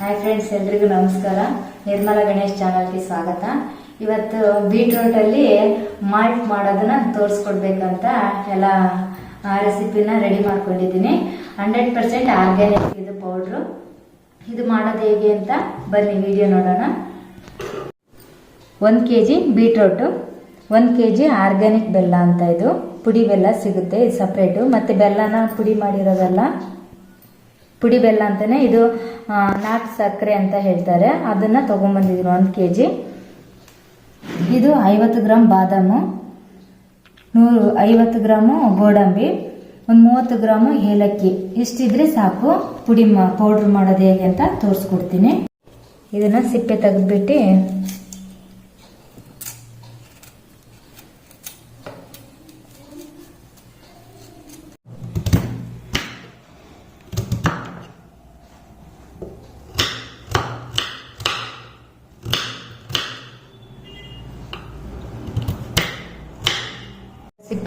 Hi friends ಎಲ್ರಿಗೂ ನಮಸ್ಕಾರ. ನಿರ್ಮಲಾ ಗಣೇಶ್ ಚಾನಲ್ಗೆ ಸ್ವಾಗತ. ಇವತ್ತು ಬೀಟ್ರೂಟ್ ಅಲ್ಲಿ ಮಾಲ್ಟ್ ಮಾಡೋದನ್ನ ತೋರಿಸ್ಕೊಡ್ಬೇಕಂತ ಎಲ್ಲ ರೆಸಿಪಿನ ರೆಡಿ ಮಾಡ್ಕೊಂಡಿದ್ದೀನಿ. ಹಂಡ್ರೆಡ್ ಪರ್ಸೆಂಟ್ ಆರ್ಗ್ಯಾನಿಕ್ ಇದು ಪೌಡ್ರು ಇದು ಮಾಡೋದು ಹೇಗೆ ಅಂತ ಬನ್ನಿ ವಿಡಿಯೋ ನೋಡೋಣ. ಒಂದು ಕೆ ಜಿ ಬೀಟ್ರೂಟು ಒಂದು ಕೆ ಜಿ ಆರ್ಗ್ಯಾನಿಕ್ ಬೆಲ್ಲ ಅಂತ ಇದು. ಪುಡಿ ಬೆಲ್ಲ ಸಿಗುತ್ತೆ, ಇದು ಸಪ್ರೇಟು ಮತ್ತು ಬೆಲ್ಲನ ಪುಡಿ ಮಾಡಿರೋದಲ್ಲ ಪುಡಿ ಬೆಲ್ಲ ಅಂತಾನೆ ಇದು ನಾಲ್ಕು ಸಕ್ಕರೆ ಅಂತ ಹೇಳ್ತಾರೆ. ಅದನ್ನ ತೊಗೊಂಬಂದಿದ್ರು ಒಂದು ಕೆ ಜಿ ಇದು ಐವತ್ತು ಗ್ರಾಮ್ ಬಾದಾಮು, ನೂರು, ಐವತ್ತು ಗ್ರಾಮು ಗೋಡಂಬಿ, ಒಂದು ಮೂವತ್ತು ಗ್ರಾಮು ಏಲಕ್ಕಿ. ಇಷ್ಟಿದ್ರೆ ಸಾಕು. ಪುಡಿ ಮಾ, ಪೌಡ್ರ್ ಮಾಡೋದು ಹೇಗೆ ಅಂತ ತೋರಿಸ್ಕೊಡ್ತೀನಿ. ಇದನ್ನ ಸಿಪ್ಪೆ ತೆಗೆದ್ಬಿಟ್ಟು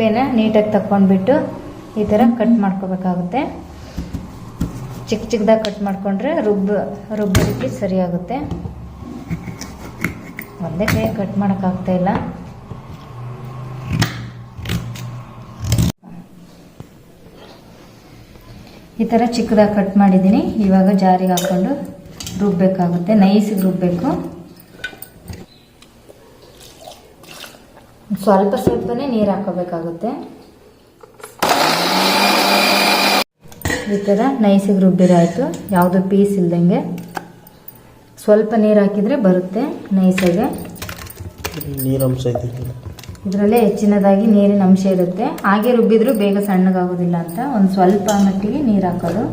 ಸಿಪ್ಪೆನ ನೀಟಾಗಿ ತಕ್ಕೊಂಡ್ಬಿಟ್ಟು ಈ ಥರ ಕಟ್ ಮಾಡ್ಕೋಬೇಕಾಗುತ್ತೆ. ಚಿಕ್ಕ ಚಿಕ್ಕದಾಗಿ ಕಟ್ ಮಾಡಿಕೊಂಡ್ರೆ ರುಬ್ಬ ರುಬ್ಬೋದಕ್ಕೆ ಸರಿಯಾಗುತ್ತೆ. ಒಂದೇ ಕೈ ಕಟ್ ಮಾಡೋಕ್ಕಾಗ್ತಾ ಇಲ್ಲ. ಈ ಥರ ಚಿಕ್ಕದಾಗಿ ಕಟ್ ಮಾಡಿದ್ದೀನಿ. ಇವಾಗ ಜಾರಿಗೆ ಹಾಕ್ಕೊಂಡು ರುಬ್ಬಬೇಕಾಗುತ್ತೆ. ನೈಸಿಗೆ ರುಬ್ಬಬೇಕು. ಸ್ವಲ್ಪ ಸ್ವಲ್ಪನೇ ನೀರು ಹಾಕೋಬೇಕಾಗುತ್ತೆ. ಈ ಥರ ನೈಸಿಗೆ ರುಬ್ಬಿರಾಯಿತು. ಯಾವುದು ಪೀಸ್ ಇಲ್ದಂಗೆ. ಸ್ವಲ್ಪ ನೀರು ಹಾಕಿದರೆ ಬರುತ್ತೆ ನೈಸಿಗೆ. ನೀರಂಶ ಇದರಲ್ಲೇ ಹೆಚ್ಚಿನದಾಗಿ ನೀರಿನ ಅಂಶ ಇರುತ್ತೆ. ಹಾಗೆ ರುಬ್ಬಿದ್ರೂ ಬೇಗ ಸಣ್ಣಗಾಗೋದಿಲ್ಲ ಅಂತ. ಒಂದು ಸ್ವಲ್ಪ ಮಟ್ಟಿಗೆ ನೀರು ಹಾಕೋದು.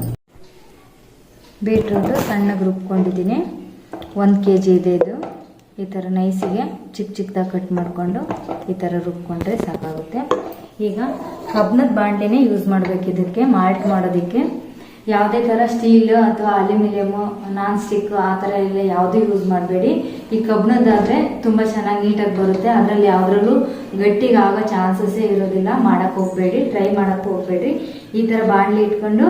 ಬೀಟ್ರೂಟು ಸಣ್ಣಗೆ ರುಬ್ಕೊಂಡಿದ್ದೀನಿ. ಒಂದು ಕೆ ಜಿ ಇದೆ ಇದು. ಈ ಥರ ನೈಸಿಗೆ ಚಿಕ್ಕ ಚಿಕ್ಕದಾಗಿ ಕಟ್ ಮಾಡಿಕೊಂಡು ಈ ಥರ ರುಬ್ಕೊಂಡ್ರೆ ಸಾಕಾಗುತ್ತೆ. ಈಗ ಕಬ್ಬಿಣದ ಬಾಂಡ್ಲಿನೇ ಯೂಸ್ ಮಾಡಬೇಕು ಇದಕ್ಕೆ ಮಾಲ್ಟ್ ಮಾಡೋದಕ್ಕೆ. ಯಾವುದೇ ಥರ ಸ್ಟೀಲ್ ಅಥವಾ ಅಲ್ಯೂಮಿನಿಯಮು ನಾನ್ ಸ್ಟಿಕ್ ಆ ಥರ ಎಲ್ಲ ಯಾವುದೂ ಯೂಸ್ ಮಾಡಬೇಡಿ. ಈ ಕಬ್ಬಿಣದಾದರೆ ತುಂಬ ಚೆನ್ನಾಗಿ ನೀಟಾಗಿ ಬರುತ್ತೆ. ಅದರಲ್ಲಿ ಯಾವುದ್ರಲ್ಲೂ ಗಟ್ಟಿಗೆ ಆಗೋ ಚಾನ್ಸಸ್ಸೇ ಇರೋದಿಲ್ಲ. ಮಾಡೋಕ್ಕೆ ಹೋಗಬೇಡಿ ಟ್ರೈ ಮಾಡೋಕ್ಕೆ ಹೋಗಬೇಡಿ. ಈ ಥರ ಬಾಣಲಿ ಇಟ್ಕೊಂಡು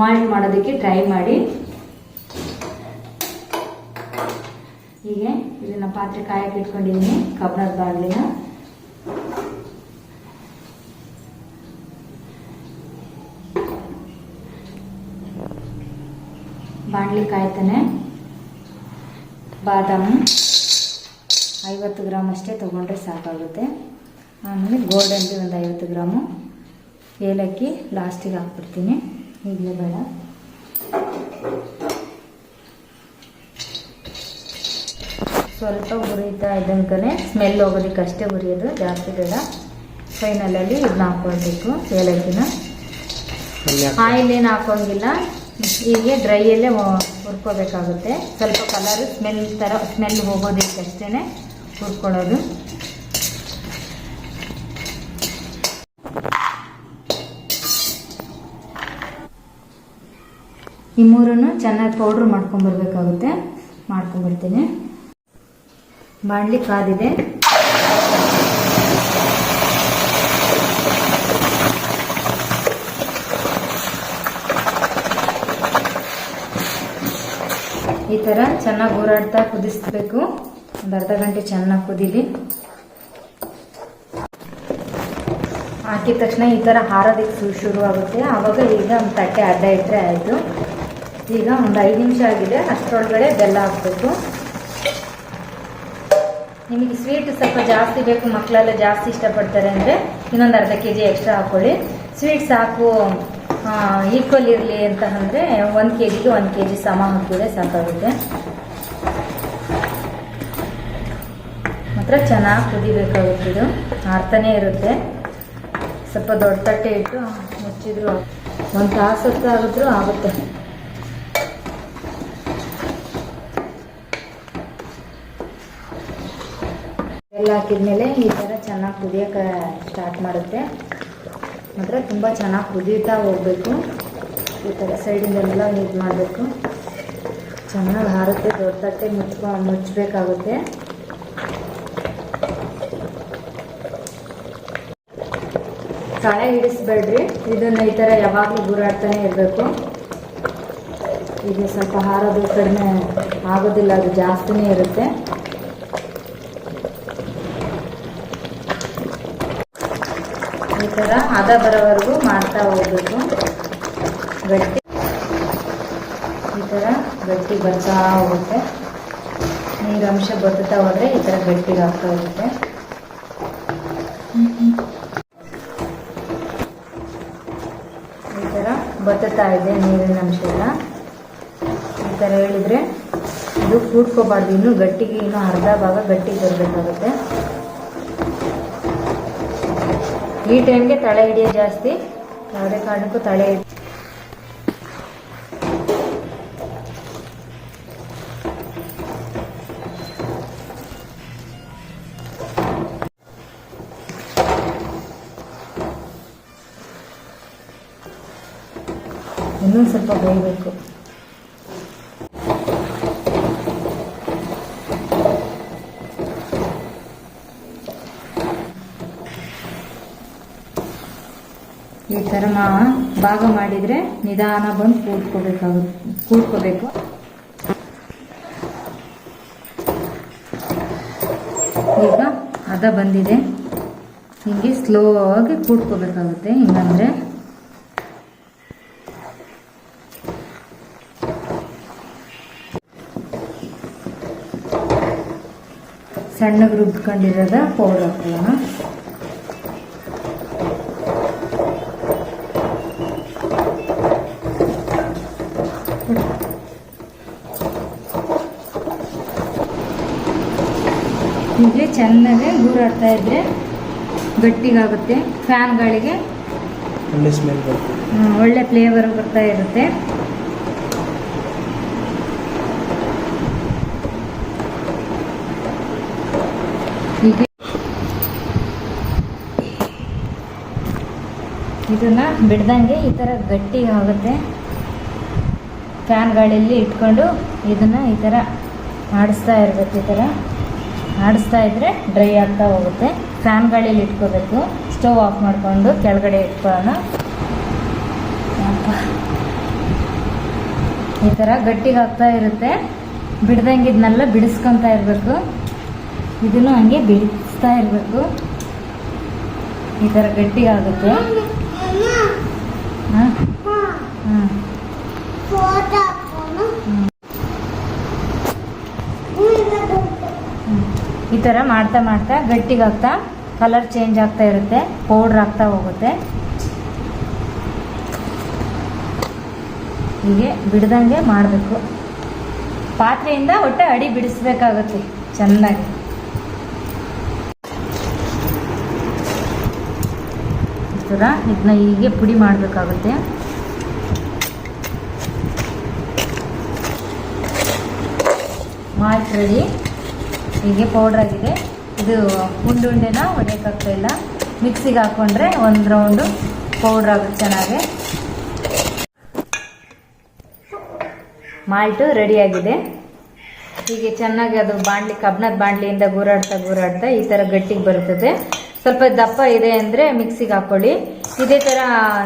ಮಾಲ್ಟ್ ಮಾಡೋದಕ್ಕೆ ಟ್ರೈ ಮಾಡಿ. ಹೀಗೆ ಇದನ್ನ ಪಾತ್ರೆ ಕಾಯಕ್ಕೆ ಇಟ್ಕೊಂಡಿದ್ದೀನಿ, ಕಬ್ಬಣದ ಬಾಣಲಿನ ಬಾಣಲಿ ಕಾಯ್ತಾನೆ. ಬಾದಾಮಿ ಐವತ್ತು ಗ್ರಾಮ್ ಅಷ್ಟೇ ತೊಗೊಂಡ್ರೆ ಸಾಕಾಗುತ್ತೆ. ಆಮೇಲೆ ಗೋಡಂಬಿ ಒಂದು ಐವತ್ತು ಗ್ರಾಮು. ಏಲಕ್ಕಿ ಲಾಸ್ಟಿಗೆ ಹಾಕ್ಬಿಡ್ತೀನಿ. ಈಗಲೇ ಬೇಡ. ಸ್ವಲ್ಪ ಹುರಿತಾ ಇದ್ದಂಕನೇ ಸ್ಮೆಲ್ ಹೋಗೋದಕ್ಕೆ ಅಷ್ಟೇ ಹುರಿಯೋದು ಜಾಸ್ತಿ ಬೇಡ. ಫೈನಲಲ್ಲಿ ಇದನ್ನ ಹಾಕ್ಕೊಳ್ಬೇಕು ಏಲಕ್ಕಿನ. ಆಯಿಲ್ ಏನು ಹಾಕೋಂಗಿಲ್ಲ ಹೀಗೆ ಡ್ರೈಯಲ್ಲೇ ಹುರ್ಕೋಬೇಕಾಗುತ್ತೆ. ಸ್ವಲ್ಪ ಕಲರ್ ಸ್ಮೆಲ್ ಥರ ಸ್ಮೆಲ್ ಹೋಗೋದಕ್ಕೆ ಅಷ್ಟೇ ಹುರ್ಕೊಳ್ಳೋದು. ಈ ಮೂರನ್ನು ಚೆನ್ನಾಗಿ ಪೌಡ್ರ್ ಮಾಡ್ಕೊಂಬರ್ಬೇಕಾಗುತ್ತೆ. ಮಾಡ್ಕೊಂಬರ್ತೀನಿ. ಬಾಣಲಿ ಕಾದಿದೆ ಈ ಥರ ಚೆನ್ನಾಗಿ ಹೋರಾಡ್ತಾ ಕುದಿಸ್ಬೇಕು. ಒಂದು ಅರ್ಧ ಗಂಟೆ ಚೆನ್ನಾಗಿ ಕುದೀಲಿ. ಹಾಕಿದ ತಕ್ಷಣ ಈ ಥರ ಹಾರೋದಕ್ಕೆ ಶುರು ಆಗುತ್ತೆ. ಆವಾಗ ಈಗ ಒಂದು ತಟ್ಟೆ ಅಡ್ಡ ಇಟ್ಟರೆ ಆಯಿತು. ಈಗ ಒಂದು ಐದು ನಿಮಿಷ ಆಗಿದೆ. ಅಷ್ಟರೊಳಗಡೆ ಬೆಲ್ಲ ಹಾಕಬೇಕು. ನಿಮಗೆ ಸ್ವೀಟ್ ಸ್ವಲ್ಪ ಜಾಸ್ತಿ ಬೇಕು ಮಕ್ಕಳೆಲ್ಲ ಜಾಸ್ತಿ ಇಷ್ಟಪಡ್ತಾರೆ ಅಂದರೆ ಇನ್ನೊಂದು ಅರ್ಧ ಕೆ ಜಿ ಎಕ್ಸ್ಟ್ರಾ ಹಾಕ್ಕೊಳ್ಳಿ ಸ್ವೀಟ್ ಸಾಕು ಈಕ್ವಲ್ ಇರಲಿ ಅಂತ ಅಂದರೆ ಒಂದು ಕೆ ಜಿಗೆ ಒಂದು ಕೆ ಜಿ ಸಮ ಹಾಕಿದ್ರೆ ಸಾಕಾಗುತ್ತೆ. ಮಾತ್ರ ಚೆನ್ನಾಗಿ ಕುದಿಬೇಕಾಗುತ್ತೆ ಇದು. ಅರ್ಥನೇ ಇರುತ್ತೆ. ಸ್ವಲ್ಪ ದೊಡ್ಡ ತಟ್ಟೆ ಇಟ್ಟು ಮುಚ್ಚಿದ್ರು, ಒಂದು ತಾಸು ಹೊತ್ತು ಆಗಿದ್ರು ಆಗುತ್ತೆ. ಎಲ್ಲ ಹಾಕಿದ್ಮೇಲೆ ಈ ಥರ ಚೆನ್ನಾಗಿ ಕುದಿಯೋಕೆ ಸ್ಟಾರ್ಟ್ ಮಾಡುತ್ತೆ. ಮಾತ್ರ ತುಂಬ ಚೆನ್ನಾಗಿ ಕುದೀತಾ ಹೋಗಬೇಕು. ಈ ಥರ ಸೈಡಿಂದೆಲ್ಲ ಇದು ಮಾಡಬೇಕು. ಚೆನ್ನಾಗಿ ಹಾರುತ್ತೆ, ದೊಡ್ಡ ತಟ್ಟೆ ಮುಚ್ಕೊ, ಮುಚ್ಚಬೇಕಾಗುತ್ತೆ. ತಳೆ ಹಿಡಿಸ್ಬೇಡ್ರಿ ಇದನ್ನು ಈ ಥರ ಯಾವಾಗಲೂ ಗುರಾಡ್ತಾನೆ ಇರಬೇಕು. ಈಗ ಸ್ವಲ್ಪ ಹಾರೋದು ಕಡಿಮೆ ಆಗೋದಿಲ್ಲ, ಅದು ಜಾಸ್ತಿನೇ ಇರುತ್ತೆ. ಈ ಥರ ಹದ ಬರೋವರೆಗೂ ಮಾಡ್ತಾ ಹೋಗ್ಬೇಕು. ಗಟ್ಟಿ ಈ ಥರ ಗಟ್ಟಿ ಬರ್ತಾ ಹೋಗುತ್ತೆ. ನೀರಂಶ ಬರ್ತಾ ಹೋದರೆ ಈ ಥರ ಗಟ್ಟಿಗೆ ಆಗ್ತಾ ಹೋಗುತ್ತೆ. ಈ ಥರ ಬತ್ತುತ್ತಾ ಇದೆ ನೀರಿನ ಅಂಶ ಎಲ್ಲ. ಈ ಥರ ಹೇಳಿದರೆ ಇದು ಕೂಡ್ಕೋಬಾರ್ದು ಇನ್ನೂ ಗಟ್ಟಿಗೆ ಇನ್ನೂ ಅರ್ಧ ಭಾಗ ಗಟ್ಟಿಗೆ ಬರಬೇಕಾಗುತ್ತೆ ಈ ಟೈಮ್ಗೆ ತಳೆ ಹಿಡಿಯೋ ಜಾಸ್ತಿ. ಯಾವುದೇ ಕಾರಣಕ್ಕೂ ತಳೆ ಹಿಡಿ ಇನ್ನೂ ಸ್ವಲ್ಪ ಬೇಯಬೇಕು. ಈ ಥರ ಭಾಗ ಮಾಡಿದರೆ ನಿಧಾನ ಬಂದು ಕೂತ್ಕೋಬೇಕಾಗುತ್ತೆ ಕೂತ್ಕೋಬೇಕು. ಈಗ ಅದ ಬಂದಿದೆ. ಹಿಂಗೆ ಸ್ಲೋ ಆಗಿ ಕೂಡ್ಕೋಬೇಕಾಗುತ್ತೆ ಹಿಂಗಂದ್ರೆ ಸಣ್ಣಗೆ ರುಬ್ಕೊಂಡಿರೋದ ಪೌಡರ್ ಹಾಕೊಳ್ಳೋಣ. ಹೀಗೆ ಚೆನ್ನಾಗಿ ಗೂರಾಡ್ತಾ ಇದ್ರೆ ಗಟ್ಟಿಗಾಗುತ್ತೆ. ಫ್ಯಾನ್ ಗಾಳಿಗೆ ಒಳ್ಳೆ ಸ್ಮೆಲ್ ಒಳ್ಳೆ ಫ್ಲೇವರ್ ಬರ್ತಾ ಇರುತ್ತೆ. ಹೀಗೆ ಇದನ್ನ ಬಿಡ್ದಂಗೆ ಈ ಥರ ಗಟ್ಟಿ ಆಗುತ್ತೆ. ಫ್ಯಾನ್ ಗಾಳಿಯಲ್ಲಿ ಇಟ್ಕೊಂಡು ಇದನ್ನ ಈ ಥರ ಆಡಿಸ್ತಾ ಇರಬೇಕು ಈ ಥರ ಆಡಿಸ್ತಾ ಇದ್ರೆ ಡ್ರೈ ಆಗ್ತಾ ಹೋಗುತ್ತೆ. ಫ್ಯಾನ್ ಗಾಳಿಯಲ್ಲಿ ಇಟ್ಕೋಬೇಕು. ಸ್ಟವ್ ಆಫ್ ಮಾಡಿಕೊಂಡು ಕೆಳಗಡೆ ಇಟ್ಕೊಳ್ಳೋಣ. ಈ ಥರ ಗಟ್ಟಿಗೆ ಆಗ್ತಾ ಇರುತ್ತೆ. ಬಿಡ್ದಂಗೆ ಇದನ್ನೆಲ್ಲ ಬಿಡಿಸ್ಕೊತಾ ಇರಬೇಕು. ಇದನ್ನು ಹಂಗೆ ಬಿಡಿಸ್ತಾ ಇರಬೇಕು. ಈ ಥರ ಗಟ್ಟಿಗೆ ಆಗುತ್ತೆ. ಹಾಂ? ಹಾಂ. ಈ ಥರ ಮಾಡ್ತಾ ಮಾಡ್ತಾ ಗಟ್ಟಿಗಾಗ್ತಾ ಕಲರ್ ಚೇಂಜ್ ಆಗ್ತಾ ಇರುತ್ತೆ ಪೌಡ್ರ್ ಆಗ್ತಾ ಹೋಗುತ್ತೆ. ಹೀಗೆ ಬಿಡ್ದಂಗೆ ಮಾಡಬೇಕು. ಪಾತ್ರೆಯಿಂದ ಒಟ್ಟೆ ಅಡಿ ಬಿಡಿಸ್ಬೇಕಾಗುತ್ತೆ, ಚೆನ್ನಾಗಿ. ಈ ಥರ ಇದನ್ನ ಹೀಗೆ ಪುಡಿ ಮಾಡಬೇಕಾಗುತ್ತೆ. ಮಾಲ್ಟ್ ರೆಡಿ ಹೀಗೆ ಪೌಡ್ರ್ ಆಗಿದೆ. ಇದು ಉಂಡೆ ಉಂಡೆನ ಒಡೆಯೋಕ್ಕಾಗ್ತಾ ಇಲ್ಲ ಮಿಕ್ಸಿಗೆ ಹಾಕ್ಕೊಂಡ್ರೆ ಒಂದು ರೌಂಡು ಪೌಡ್ರ್ ಆಗುತ್ತೆ ಚೆನ್ನಾಗಿ. ಮಾಲ್ಟು ರೆಡಿಯಾಗಿದೆ ಹೀಗೆ ಚೆನ್ನಾಗಿ ಅದು ಬಾಣಲಿ ಕಬ್ಣದ ಬಾಣಲಿಯಿಂದ ಗೂರಾಡ್ತಾ ಗೂರಾಡ್ತಾ ಈ ಥರ ಗಟ್ಟಿಗೆ ಬರುತ್ತದೆ. ಸ್ವಲ್ಪ ದಪ್ಪ ಇದೆ ಅಂದರೆ ಮಿಕ್ಸಿಗೆ ಹಾಕ್ಕೊಳ್ಳಿ ಇದೇ ಥರ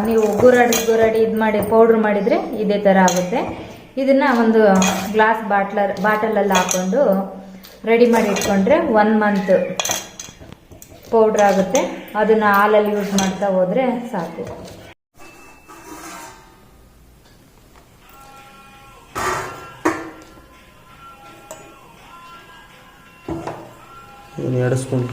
ನೀವು ಗೂರಾಡಿ ಗೂರಾಡಿ ಇದು ಮಾಡಿ ಪೌಡ್ರ್ ಮಾಡಿದರೆ ಇದೇ ಥರ ಆಗುತ್ತೆ. ಇದನ್ನು ಒಂದು ಗ್ಲಾಸ್ ಬಾಟ್ಲರ್, ಬಾಟಲಲ್ಲಿ ಹಾಕ್ಕೊಂಡು ರೆಡಿ ಮಾಡಿ ಇಟ್ಕೊಂಡ್ರೆ ಒನ್ ಮಂತ್ ಪೌಡ್ರ್ ಆಗುತ್ತೆ. ಅದನ್ನು ಹಾಲಲ್ಲಿ ಯೂಸ್ ಮಾಡ್ತಾ ಹೋದರೆ ಸಾಕು. ಎರಡು ಸ್ಪೂನ್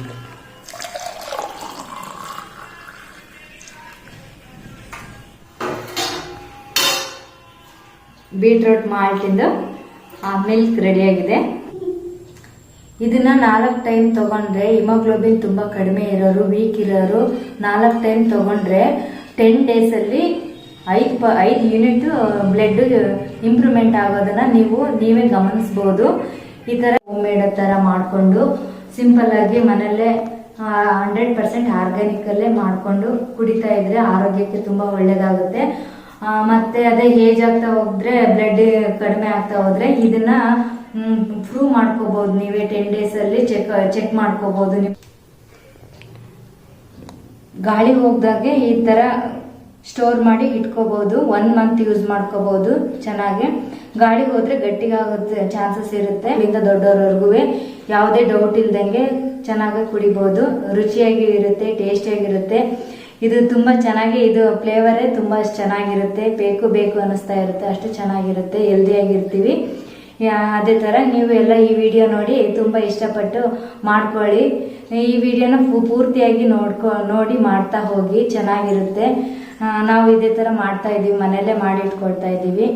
ಬೀಟ್ರೂಟ್ ಮಾಲ್ಟಿಂದು ಮಿಲ್ಕ್ ರೆಡಿಯಾಗಿದೆ ಇದನ್ನ ನಾಲ್ಕು ಟೈಮ್ ತಗೊಂಡ್ರೆ ಹಿಮೋಗ್ಲೋಬಿನ್ ತುಂಬಾ ಕಡಿಮೆ ಇರೋರು ವೀಕ್ ಇರೋರು ನಾಲ್ಕು ಟೈಮ್ ತಗೊಂಡ್ರೆ ಟೆನ್ ಡೇಸಲ್ಲಿ ಐದು ಪ, ಐದು ಯೂನಿಟ್ ಬ್ಲಡ್ ಇಂಪ್ರೂವ್ಮೆಂಟ್ ಆಗೋದನ್ನ ನೀವು, ನೀವೇ ಗಮನಿಸ್ಬೋದು. ಈ ತರ ಮೇಡ್ ತರ ಮಾಡಿಕೊಂಡು ಸಿಂಪಲ್ ಆಗಿ ಮನೆಯಲ್ಲೇ ಹಂಡ್ರೆಡ್ ಪರ್ಸೆಂಟ್ ಆರ್ಗ್ಯಾನಿಕಲ್ಲೇ ಮಾಡಿಕೊಂಡು ಕುಡಿತಾ ಇದ್ರೆ ಆರೋಗ್ಯಕ್ಕೆ ತುಂಬ ಒಳ್ಳೇದಾಗುತ್ತೆ. ಮತ್ತೆ ಅದೇ ಏಜ್ ಆಗ್ತಾ ಹೋದ್ರೆ ಬ್ಲಡ್ ಕಡಿಮೆ ಆಗ್ತಾ ಹೋದ್ರೆ ಇದನ್ನ ಪ್ರೂವ್ ಮಾಡ್ಕೋಬಹುದು ನೀವೇ ಟೆನ್ ಡೇಸ್ ಅಲ್ಲಿ ಚೆಕ್ ಚೆಕ್ ಮಾಡ್ಕೋಬಹುದು ನೀವು ಗಾಳಿ ಹೋಗ್ದಾಗೆ ಈ ತರ ಸ್ಟೋರ್ ಮಾಡಿ ಇಟ್ಕೋಬಹುದು ಒನ್ ಮಂತ್ ಯೂಸ್ ಮಾಡ್ಕೋಬಹುದು ಚೆನ್ನಾಗಿ. ಗಾಳಿ ಹೋದ್ರೆ ಗಟ್ಟಿಗಾಗುತ್ತೆ ಚಾನ್ಸಸ್ ಇರುತ್ತೆ. ಇಲ್ಲಿಂದ ದೊಡ್ಡವ್ರವರೆಗೂ ಯಾವುದೇ ಡೌಟ್ ಇಲ್ದಂಗೆ ಚೆನ್ನಾಗಿ ಕುಡಿಬಹುದು ರುಚಿಯಾಗಿ ಇರುತ್ತೆ ಟೇಸ್ಟಿಯಾಗಿರುತ್ತೆ ಇದು ತುಂಬಾ ಚೆನ್ನಾಗಿ, ಇದು ಫ್ಲೇವರೇ ತುಂಬಾ ಚೆನ್ನಾಗಿರುತ್ತೆ. ಬೇಕು ಬೇಕು ಅನಿಸ್ತಾ ಇರುತ್ತೆ. ಅಷ್ಟು ಚೆನ್ನಾಗಿರುತ್ತೆ. ಹೆಲ್ದಿಯಾಗಿರ್ತೀವಿ ಯಾ- ಅದೇ ಥರ ನೀವು ಎಲ್ಲ ಈ ವಿಡಿಯೋ ನೋಡಿ ತುಂಬ ಇಷ್ಟಪಟ್ಟು ಮಾಡ್ಕೊಳ್ಳಿ. ಈ ವಿಡಿಯೋನ ಪೂರ್ತಿಯಾಗಿ ನೋಡ್ಕೊ, ನೋಡಿ ಮಾಡ್ತಾ ಹೋಗಿ, ಚೆನ್ನಾಗಿರುತ್ತೆ. ನಾವು ಇದೇ ಥರ ಮಾಡ್ತಾ ಇದ್ದೀವಿ, ಮನೆಯಲ್ಲೇ ಮಾಡಿ ಇಟ್ಕೊಳ್ತಾ ಇದ್ದೀವಿ.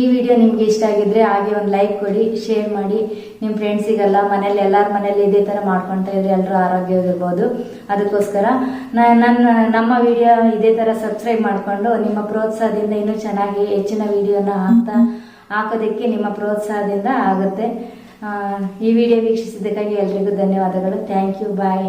ಈ ವಿಡಿಯೋ ನಿಮ್ಗೆ ಇಷ್ಟ ಆಗಿದ್ರೆ ಹಾಗೆ ಒಂದು ಲೈಕ್ ಕೊಡಿ ಶೇರ್ ಮಾಡಿ. ನಿಮ್ಮ ಫ್ರೆಂಡ್ಸಿಗೆಲ್ಲ ಮನೇಲಿ ಎಲ್ಲರ ಮನೇಲಿ ಇದೇ ಥರ ಮಾಡ್ಕೊತಾ ಇದ್ರೆ ಎಲ್ಲರೂ ಆರೋಗ್ಯವಾಗಿರ್ಬೋದು. ಅದಕ್ಕೋಸ್ಕರ ನನ್ನ ನಮ್ಮ ವಿಡಿಯೋ ಇದೇ ಥರ ಸಬ್ಸ್ಕ್ರೈಬ್ ಮಾಡಿಕೊಂಡು ನಿಮ್ಮ ಪ್ರೋತ್ಸಾಹದಿಂದ ಇನ್ನೂ ಚೆನ್ನಾಗಿ ಹೆಚ್ಚಿನ ವಿಡಿಯೋನ ಹಾಕ್ತಾ ಹಾಕೋದಕ್ಕೆ ನಿಮ್ಮ ಪ್ರೋತ್ಸಾಹದಿಂದ ಆಗುತ್ತೆ. ಈ ವಿಡಿಯೋ ವೀಕ್ಷಿಸಿದ್ದಕ್ಕಾಗಿ ಎಲ್ರಿಗೂ ಧನ್ಯವಾದಗಳು. Thank you bye